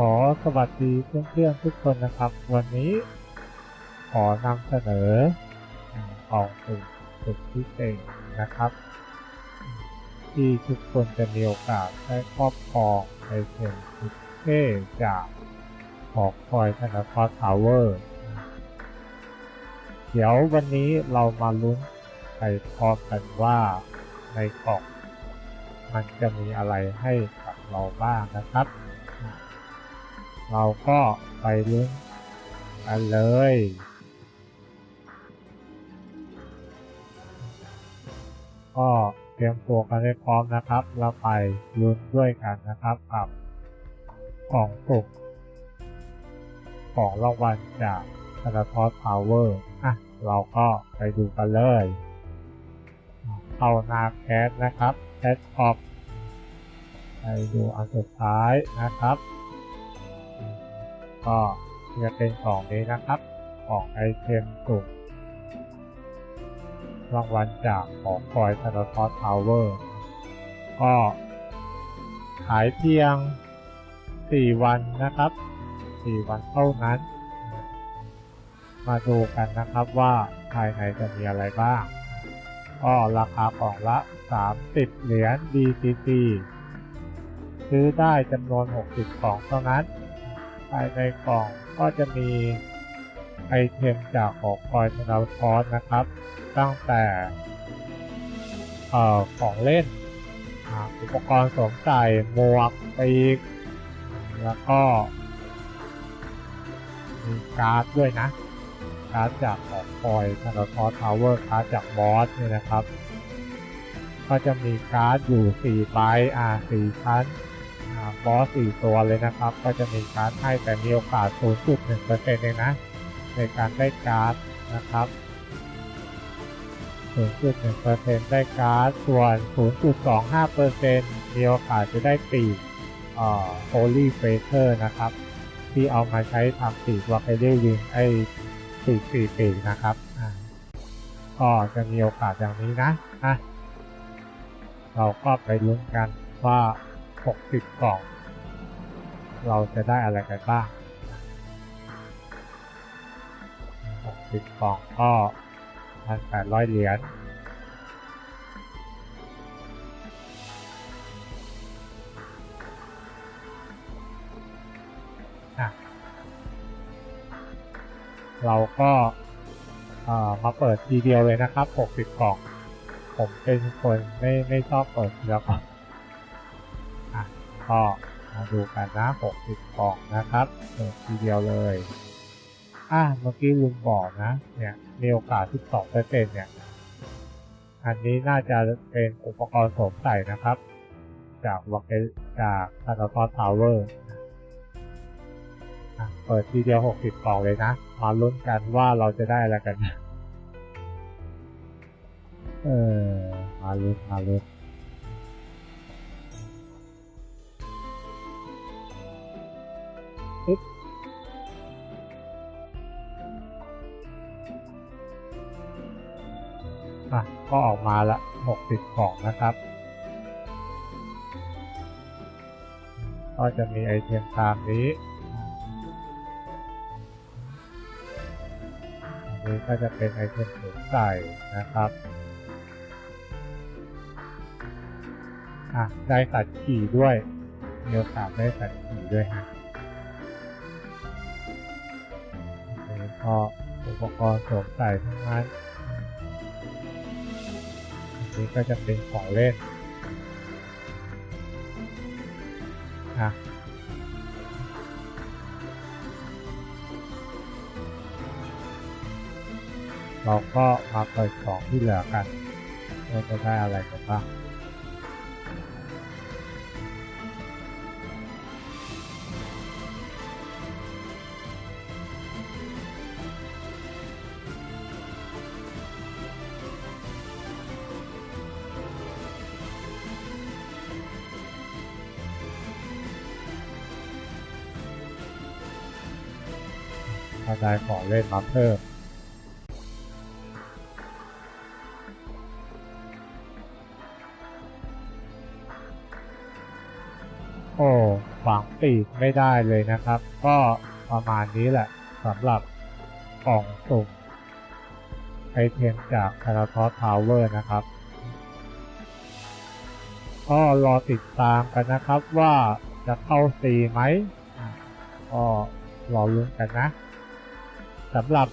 ขอสวัสดีเพื่อนๆทุกคนนะครับ วันนี้ ขอนำเสนอของสุ่มสุดพิเศษนะครับ ที่ทุกคนจะมีโอกาสได้ครอบครองไอเทมสุดเท่จากหอคอยธนาคารทาวเวอร์ เดี๋ยววันนี้เรามาลุ้นไปพร้อมกันว่าในกล่องมันจะมีอะไรให้กับเราบ้างนะครับ เราก็ไปลุ้นกันเลยก็เตรียมตัวกันให้พร้อมนะครับแล้วไปลุ้นด้วยกันนะครับกับกล่องสุ่มของรางวัลจากธนาคารพาวเวอร์อะเราก็ไปดูกันเลย เข้านาแคสนะครับแคสออฟไปดูอันสุดท้ายนะครับ ก็จะเป็นกล่องนี้นะครับกล่องไอเทมสุ่มรางวัลจากของคอยธนาคารพาวเวอร์ ก็ขายเพียง 4 วันนะครับ 4 วันเท่านั้น มาดูกันนะครับว่าภายในจะมีอะไรบ้าง ก็ราคากล่องละ 30 เหรียญ BCC ซื้อได้จำนวน 60กล่องเท่านั้น ภายในกล่องก็จะมีไอเทมจากของคอยธนาคารนะครับ ตั้งแต่เอ่อของเล่นอุปกรณ์สวมใส่หมวกปีกแล้วก็มีการ์ดด้วยนะ การ์ดจากของคอยธนาคารทาวเวอร์การ์ดจากบอสเนี่ยนะครับ ก็จะมีการ์ดอยู่4ใบอ่า4ชั้น บอส4ตัวเลยนะครับ ก็จะมีการ์ดให้แต่มีโอกาส 0.1%เองนะ ในการได้การ์ดนะครับ 0.1%ได้การ์ด ส่วน 0.25%มีโอกาสจะได้ปีกเอ่อ Holy f a t e r นะครับ ที่เอามาใช้ทำปีกวาเคเดวิงไอ้ปีกปีกปีกนะครับอ่าก็จะมีโอกาสอย่างนี้นะอะเราก็ไปลุ้นกันว่า 60กล่อง เราจะได้อะไรกันบ้าง60กล่องก็1,800เหรียญอะเราก็เอ่อมาเปิดทีเดียวเลยนะครับ 60 กล่อง ผมเป็นคนไม่ไม่ชอบเปิดทีละกล่องอะก็ มาดูกันนะ60กล่องนะครับเปิดทีเดียวเลย อะเมื่อกี้ลุงบอกนะ เนี่ยมีโอกาส12เปอร์เซ็นต์เนี่ย อันนี้น่าจะเป็นอุปกรณ์สวมใส่นะครับ จากวอเกจากธนาคารทาวเวอร์เปิดทีเดียว 60กล่องเลยนะ มาลุ้นกันว่าเราจะได้อะไรกัน เออ มาลุ้นมาลุ้น ปึ๊บอะก็ออกมาละ60กล่องนะครับ ก็จะมีไอเทมตามนี้อันนี้ก็จะเป็นไอเทมสวมใส่นะครับ อะ ได้สัตว์ขี่ด้วยมีโอกาสได้สัตว์ขี่ด้วยฮะ อันนี้ก็อุปกรณ์สวมใส่ทั้งนั้นอันนี้ก็จะเป็นของเล่นอะเราก็มาเปิดของที่เหลือกันว่าจะได้อะไรกันบ้าง ถ้าได้ขอเล่นมาเพิ่มโอ้ขวางปีกไม่ได้เลยนะครับ ก็ประมาณนี้แหละสำหรับกล่องสุ่มไอเทมจากคาราทอสทาวเวอร์นะครับ ก็รอติดตามกันนะครับว่าจะเข้าซีไหมก็รอลุ้นกันนะ สำหรับ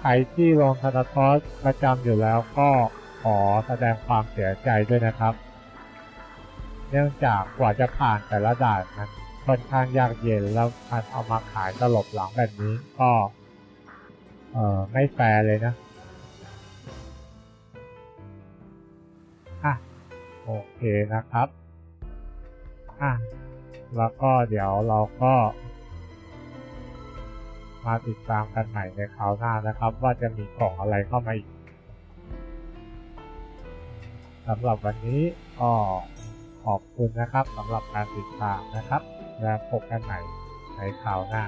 ใครที่ลงคาราทอสประจำอยู่แล้วก็ขอแสดงความเสียใจด้วยนะครับ เนื่องจากกว่าจะผ่านแต่ละด่านมันค่อนข้างยากเย็นแล้วมันเอามาขายตลบหลังแบบนี้ก็เออไม่แฟร์เลยนะอะโอเคนะครับอะแล้วก็เดี๋ยวเราก็ มาติดตามกันใหม่ในคราวหน้านะครับ ว่าจะมีกล่องอะไรเข้ามาอีกสำหรับวันนี้ก็ขอบคุณนะครับสำหรับการติดตามนะครับ แล้วพบกันใหม่ในคราวหน้า